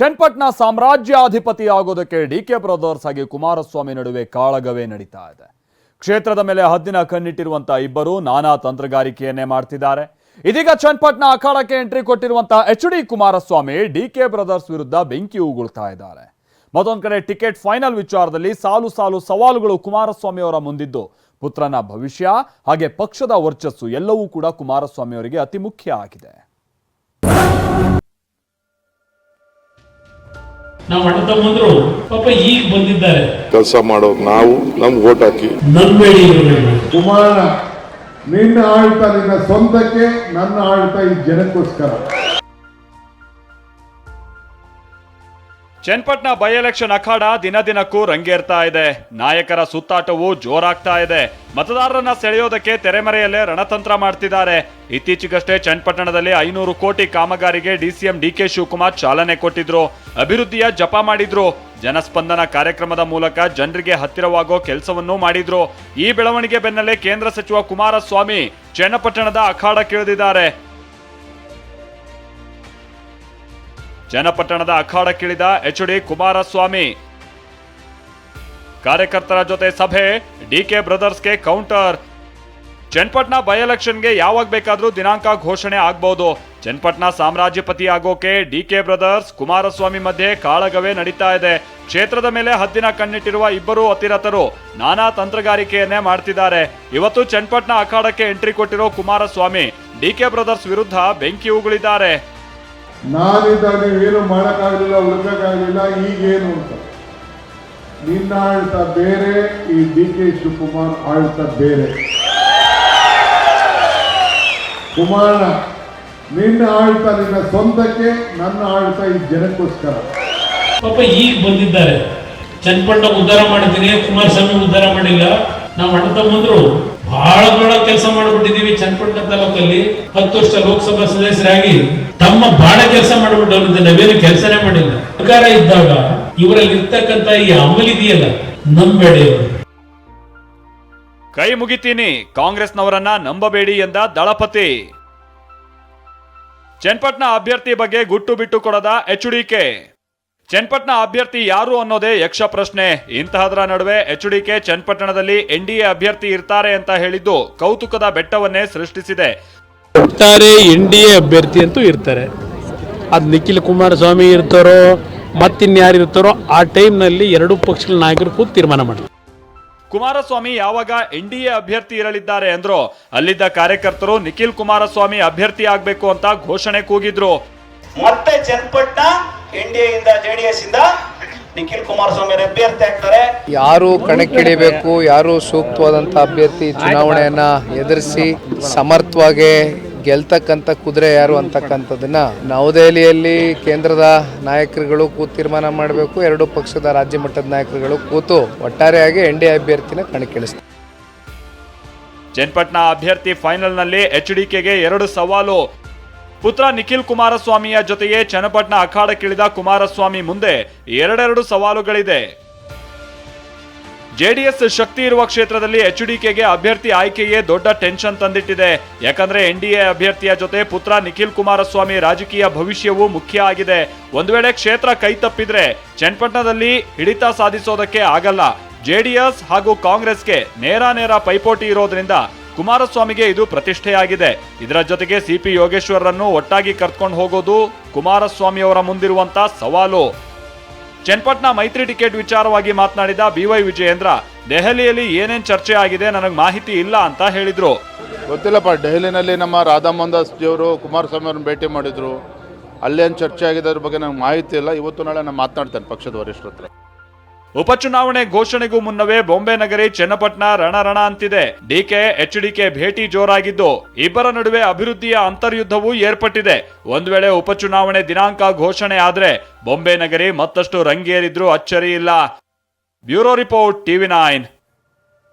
ಚನ್ನಪಟ್ಟಣ ಸಾಮ್ರಾಜ್ಯಾಧಿಪತಿಯಾಗೋದಕ್ಕೆ D K brothers ಹಾಗೆ ಕುಮಾರಸ್ವಾಮಿ ನಡುವೆ ಕಾಳಗವೇ ನಡೀತಾ ಇದೆ. ಕ್ಷೇತ್ರದ ಮೇಲೆ ಹದ್ದಿನ ಕಣ್ಣಿಟ್ಟಿರುವಂತಹ ಇಬ್ಬರು ನಾನಾ ತಂತ್ರಗಾರಿಕೆಯನ್ನೇ ಮಾಡ್ತಿದ್ದಾರೆ. ಇದೀಗ ಚನ್ಪಟ್ನ ಅಖಾಡಕ್ಕೆ ಎಂಟ್ರಿ ಕೊಟ್ಟಿರುವಂತಹ H D Kumaraswamy D K brothers ವಿರುದ್ಧ ಬೆಂಕಿ ಉಗುಳ್ತಾ ಇದ್ದಾರೆ. ಮತ್ತೊಂದು ಕಡೆ ಟಿಕೆಟ್ ಫೈನಲ್ ವಿಚಾರದಲ್ಲಿ ಸಾಲು ಸಾಲು ಸವಾಲುಗಳು ಕುಮಾರಸ್ವಾಮಿ ಅವರ ಮುಂದಿದ್ದು. ಪುತ್ರನ ಭವಿಷ್ಯ ಹಾಗೆ ಪಕ್ಷದ ವರ್ಚಸ್ಸು ಎಲ್ಲವೂ ಕೂಡ ಕುಮಾರಸ್ವಾಮಿ ಅವರಿಗೆ ಅತಿ ಮುಖ್ಯ ಆಗಿದೆ. ನಾವು ಅಣ್ಣ ತಮ್ಮಂದ್ರು ಪಾಪ ಈಗ ಬಂದಿದ್ದಾರೆ. ಕೆಲಸ ಮಾಡೋ ನಾವು ನಮ್ ಓಟ್ ಹಾಕಿ. ನಂಬೇಡಿ ಇವ್ರನ್ನ. ಕುಮಾರ ನಿನ್ನ ಆಳ್ತ ನಿನ್ನ ಸ್ವಂತಕ್ಕೆ ನನ್ನ ಆಳ್ತ ಈ ಜನಕ್ಕೋಸ್ಕರ. ಚನ್ನಪಟ್ಟಣ ಬೈ ಎಲೆಕ್ಷನ್ ಅಖಾಡ ದಿನ ದಿನಕ್ಕೂ ರಂಗೇರ್ತಾ ಇದೆ. ನಾಯಕರ ಸುತ್ತಾಟವು ಜೋರಾಗ್ತಾ ಇದೆ. ಮತದಾರರನ್ನ ಸೆಳೆಯೋದಕ್ಕೆ ತೆರೆಮರೆಯಲ್ಲೇ ರಣತಂತ್ರ ಮಾಡ್ತಿದ್ದಾರೆ. ಇತ್ತೀಚೆಗಷ್ಟೇ ಚನ್ನಪಟ್ಟಣದಲ್ಲಿ ಐನೂರು ಕೋಟಿ ಕಾಮಗಾರಿಗೆ ಡಿಸಿಎಂ ಡಿಕೆ ಶಿವಕುಮಾರ್ ಚಾಲನೆ ಕೊಟ್ಟಿದ್ರು. ಅಭಿವೃದ್ಧಿಯ ಜಪ ಮಾಡಿದ್ರು. ಜನಸ್ಪಂದನ ಕಾರ್ಯಕ್ರಮದ ಮೂಲಕ ಜನರಿಗೆ ಹತ್ತಿರವಾಗೋ ಕೆಲಸವನ್ನೂ ಮಾಡಿದ್ರು. ಈ ಬೆಳವಣಿಗೆ ಬೆನ್ನಲ್ಲೇ ಕೇಂದ್ರ ಸಚಿವ ಕುಮಾರಸ್ವಾಮಿ ಚನ್ನಪಟ್ಟಣದ ಅಖಾಡಕ್ಕಿಳಿದಿದ್ದಾರೆ ಚನ್ನಪಟ್ಟಣದ ಅಖಾಡಕ್ಕಿಳಿದ ಎಚ್ ಡಿ ಕುಮಾರಸ್ವಾಮಿ. ಕಾರ್ಯಕರ್ತರ ಜೊತೆ ಸಭೆ ಡಿಕೆ ಬ್ರದರ್ಸ್ಗೆ ಕೌಂಟರ್. ಚನ್ನಪಟ್ಟಣ ಬೈ ಎಲೆಕ್ಷನ್ಗೆ ಯಾವಾಗ ಬೇಕಾದರೂ ದಿನಾಂಕ ಘೋಷಣೆ ಆಗ್ಬಹುದು ಚನ್ಪಟ್ನ ಸಾಮ್ರಾಜ್ಯಪತಿ ಆಗೋಕೆ ಡಿಕೆ ಬ್ರದರ್ಸ್ ಕುಮಾರಸ್ವಾಮಿ ಮಧ್ಯೆ ಕಾಳಗವೇ ನಡೀತಾ ಇದೆ. ಕ್ಷೇತ್ರದ ಮೇಲೆ ಹದ್ದಿನ ಕಣ್ಣಿಟ್ಟಿರುವ ಇಬ್ಬರು ಅತಿರಥರು ನಾನಾ ತಂತ್ರಗಾರಿಕೆಯನ್ನೇ ಮಾಡ್ತಿದ್ದಾರೆ. ಇವತ್ತು ಚನ್ನಪಟ್ಟಣ ಅಖಾಡಕ್ಕೆ ಎಂಟ್ರಿ ಕೊಟ್ಟಿರೋ ಕುಮಾರಸ್ವಾಮಿ ಡಿಕೆ ಬ್ರದರ್ಸ್ ವಿರುದ್ಧ ಬೆಂಕಿ ಉಗುಳಿದ್ದಾರೆ. ನಾನಿದ್ದಾಗ ನೀವೇನು ಮಾಡೋಕ್ಕಾಗಲಿಲ್ಲ ಉಳ್ಕೋಕ್ಕಾಗಲಿಲ್ಲ ಈಗೇನು ಅಂತ. ನಿನ್ನ ಆಳ್ತ ಬೇರೆ, ಈ ಡಿ ಕೆ ಶಿವಕುಮಾರ್ ಆಳ್ತ ಬೇರೆ. ಕುಮಾರ ನಿನ್ನ ಆಳ್ತ ನಿನ್ನ ಸ್ವಂತಕ್ಕೆ, ನನ್ನ ಆಳ್ತ ಈ ಜನಕ್ಕೋಸ್ಕರ. ಪಾಪ ಈಗ ಬಂದಿದ್ದಾರೆ. ಚನ್ನಪಟ್ಟಣ ಉದ್ಧಾರ ಮಾಡಿದ್ದೀನಿ ಕುಮಾರಸ್ವಾಮಿ ಉದ್ಧಾರ ಮಾಡಿಲ್ಲ. ನಾವು ಅಣ್ಣ ತಮ್ಮಂದ್ರು. ಬಹಳ ದೊಡ್ಡ ಕೆಲಸ ಮಾಡಿಬಿಟ್ಟಿದೀವಿ ಚನ್ನಪಟ್ಟಣ ತಾಲೂಕಲ್ಲಿ. ಹತ್ತು ವರ್ಷ ಲೋಕಸಭಾ ಸದಸ್ಯರಾಗಿ ತಮ್ಮ ಬಹಳ ಕೆಲಸ ಮಾಡಿಬಿಟ್ಟವ್ರಿಂದ ನಾವೇನು ಕೆಲಸನೇ ಮಾಡಿಲ್ಲ. ಸರ್ಕಾರ ಇದ್ದಾಗ ಇವರಲ್ಲಿ ಇರ್ತಕ್ಕಂತ ಈ ಅಮಲ್ ಇದೆಯಲ್ಲ ನಂಬೇಡಿ ಕೈ ಮುಗಿತೀನಿ, ಕಾಂಗ್ರೆಸ್ನವರನ್ನ ನಂಬಬೇಡಿ ಎಂದ ದಳಪತಿ. ಚನ್ನಪಟ್ಟಣ ಅಭ್ಯರ್ಥಿ ಬಗ್ಗೆ ಗುಟ್ಟು ಬಿಟ್ಟು ಕೊಡದ ಎಚ್ಡಿಕೆ ಚನ್ನಪಟ್ಟಣ ಅಭ್ಯರ್ಥಿ ಯಾರು ಅನ್ನೋದೇ ಯಕ್ಷ ಪ್ರಶ್ನೆ. ಇಂತಹದರ ನಡುವೆ ಎಚ್ ಡಿಕೆ ಚನ್ನಪಟ್ಟಣದಲ್ಲಿ ಎ ಅಭ್ಯರ್ಥಿ ಇರ್ತಾರೆ ಅಂತ ಹೇಳಿದ್ದು ಕೌತುಕದ ಬೆಟ್ಟವನ್ನೇ ಸೃಷ್ಟಿಸಿದೆ. ಒಟ್ಟಾರೆ ಎನ್ ಡಿ ಎ ಅಭ್ಯರ್ಥಿ ಅಂತೂ ಇರ್ತಾರೆ. ಅದು ನಿಖಿಲ್ ಕುಮಾರಸ್ವಾಮಿ ಇರ್ತಾರೋ ಮತ್ತಿನ್ಯಾರು ಇರ್ತಾರೋ ಆ ಟೈಮ್ನಲ್ಲಿ ಎರಡೂ ಪಕ್ಷಗಳ ನಾಯಕರು ಕೂತು ತೀರ್ಮಾನ ಮಾಡ್ತಾರೆ ಕುಮಾರಸ್ವಾಮಿ ಯಾವಾಗ ಎನ್ಡಿಎ ಅಭ್ಯರ್ಥಿ ಇರಲಿದ್ದಾರೆ ಅಂದ್ರು ಅಲ್ಲಿದ್ದ ಕಾರ್ಯಕರ್ತರು ನಿಖಿಲ್ ಕುಮಾರಸ್ವಾಮಿ ಅಭ್ಯರ್ಥಿ ಆಗ್ಬೇಕು ಅಂತ ಘೋಷಣೆ ಕೂಗಿದ್ರು. ಮತ್ತೆ ಚನ್ನಪಟ್ಟಣ ಎನ್ ಡಿ ಇಂದ ಜೆ ಡಿ ಎಸ್ ಇಂದ ನಿಖಿಲ್ ಕುಮಾರಸ್ವಾಮಿ ಅಭ್ಯರ್ಥಿ ಆಗ್ತಾರೆ. ಯಾರು ಕಣಕ್ಕಿಳಿಬೇಕು ಯಾರು ಸೂಕ್ತವಾದಂಥ ಅಭ್ಯರ್ಥಿ ಚುನಾವಣೆಯನ್ನ ಎದುರಿಸಿ ಸಮರ್ಥವಾಗಿ ಗೆಲ್ತಕ್ಕಂಥ ಕುದುರೆ ಯಾರು ಅಂತಕ್ಕಂಥದ್ದನ್ನ ನವದೆಹಲಿಯಲ್ಲಿ ಕೇಂದ್ರದ ನಾಯಕರುಗಳು ಕೂತು ತೀರ್ಮಾನ ಮಾಡಬೇಕು ಎರಡು ಪಕ್ಷದ ರಾಜ್ಯ ಮಟ್ಟದ ನಾಯಕರುಗಳು ಕೂತು ಒಟ್ಟಾರೆಯಾಗಿ ಎನ್ ಡಿ ಅಭ್ಯರ್ಥಿನ ಕಣಕ್ಕಿಳಿಸ್ತಾರೆ. ಚನ್ನಪಟ್ಟಣ ಅಭ್ಯರ್ಥಿ ಫೈನಲ್ನಲ್ಲಿ ಎಚ್ಡಿಕೆಗೆ ಎರಡು ಸವಾಲು. ಪುತ್ರ ನಿಖಿಲ್ ಕುಮಾರಸ್ವಾಮಿಯ ಜೊತೆಗೆ ಚನ್ನಪಟ್ಟಣ ಅಖಾಡಕ್ಕಿಳಿದ ಕುಮಾರಸ್ವಾಮಿ ಮುಂದೆ ಎರಡೆರಡು ಸವಾಲುಗಳಿದೆ. ಜೆಡಿಎಸ್ ಶಕ್ತಿ ಇರುವ ಕ್ಷೇತ್ರದಲ್ಲಿ ಎಚ್ಡಿಕೆಗೆ ಅಭ್ಯರ್ಥಿ ಆಯ್ಕೆಯೇ ದೊಡ್ಡ ಟೆನ್ಷನ್ ತಂದಿಟ್ಟಿದೆ. ಯಾಕಂದ್ರೆ ಎನ್ಡಿಎ ಅಭ್ಯರ್ಥಿಯ ಜೊತೆ ಪುತ್ರ ನಿಖಿಲ್ ಕುಮಾರಸ್ವಾಮಿ ರಾಜಕೀಯ ಭವಿಷ್ಯವೂ ಮುಖ್ಯ ಆಗಿದೆ. ಒಂದು ವೇಳೆ ಕ್ಷೇತ್ರ ಕೈ ತಪ್ಪಿದ್ರೆ ಚನ್ನಪಟ್ಟಣದಲ್ಲಿ ಹಿಡಿತ ಸಾಧಿಸೋದಕ್ಕೆ ಆಗಲ್ಲ. ಜೆಡಿಎಸ್ ಹಾಗೂ ಕಾಂಗ್ರೆಸ್ಗೆ ನೇರ ನೇರ ಪೈಪೋಟಿ ಇರೋದ್ರಿಂದ ಕುಮಾರಸ್ವಾಮಿಗೆ ಇದು ಪ್ರತಿಷ್ಠೆಯಾಗಿದೆ. ಇದರ ಜೊತೆಗೆ ಸಿಪಿ ಯೋಗೇಶ್ವರರನ್ನು ಒಟ್ಟಾಗಿ ಕರ್ಕೊಂಡು ಹೋಗೋದು ಕುಮಾರಸ್ವಾಮಿ ಅವರ ಮುಂದಿರುವಂತ ಸವಾಲು. ಚನ್ನಪಟ್ಟಣ ಮೈತ್ರಿ ಟಿಕೆಟ್ ವಿಚಾರವಾಗಿ ಮಾತನಾಡಿದ ಬಿವೈ ವಿಜಯೇಂದ್ರ, ದೆಹಲಿಯಲ್ಲಿ ಏನೇನ್ ಚರ್ಚೆ ಆಗಿದೆ, ನನಗೆ ಮಾಹಿತಿ ಇಲ್ಲ ಅಂತ ಹೇಳಿದ್ರು. ಗೊತ್ತಿಲ್ಲಪ್ಪ ದೆಹಲಿನಲ್ಲಿ ನಮ್ಮ ರಾಧಾ ಮೋಹನ್ದಾಸ್ ಜಿಯವರು ಕುಮಾರಸ್ವಾಮಿ ಅವ್ರನ್ನ ಭೇಟಿ ಮಾಡಿದ್ರು. ಅಲ್ಲೇನು ಚರ್ಚೆ ಆಗಿದೆ ಅದ್ರ ಬಗ್ಗೆ ನನಗೆ ಮಾಹಿತಿ ಇಲ್ಲ. ಇವತ್ತು ನಾಳೆ ನಾನು ಮಾತನಾಡ್ತೇನೆ ಪಕ್ಷದ ವರಿಷ್ಠರ ಹತ್ರ. ಉಪಚುನಾವಣೆ ಘೋಷಣೆಗೂ ಮುನ್ನವೇ ಬಾಂಬೆ ನಗರಿ ಚನ್ನಪಟ್ಟಣ ರಣರಣ ಅಂತಿದೆ. ಡಿಕೆ, ಎಚ್ಡಿಕೆ ಭೇಟಿ ಜೋರಾಗಿದ್ದು, ಇಬ್ಬರ ನಡುವೆ ಅಭಿವೃದ್ಧಿಯ ಅಂತರ್ಯುದ್ಧವೂ ಏರ್ಪಟ್ಟಿದೆ. ಒಂದು ವೇಳೆ ಉಪಚುನಾವಣೆ ದಿನಾಂಕ ಘೋಷಣೆ ಆದ್ರೆ ಬಾಂಬೆ ನಗರಿ ಮತ್ತಷ್ಟು ರಂಗೇರಿದ್ರೂ ಅಚ್ಚರಿ ಇಲ್ಲ. Bureau report, TV nine.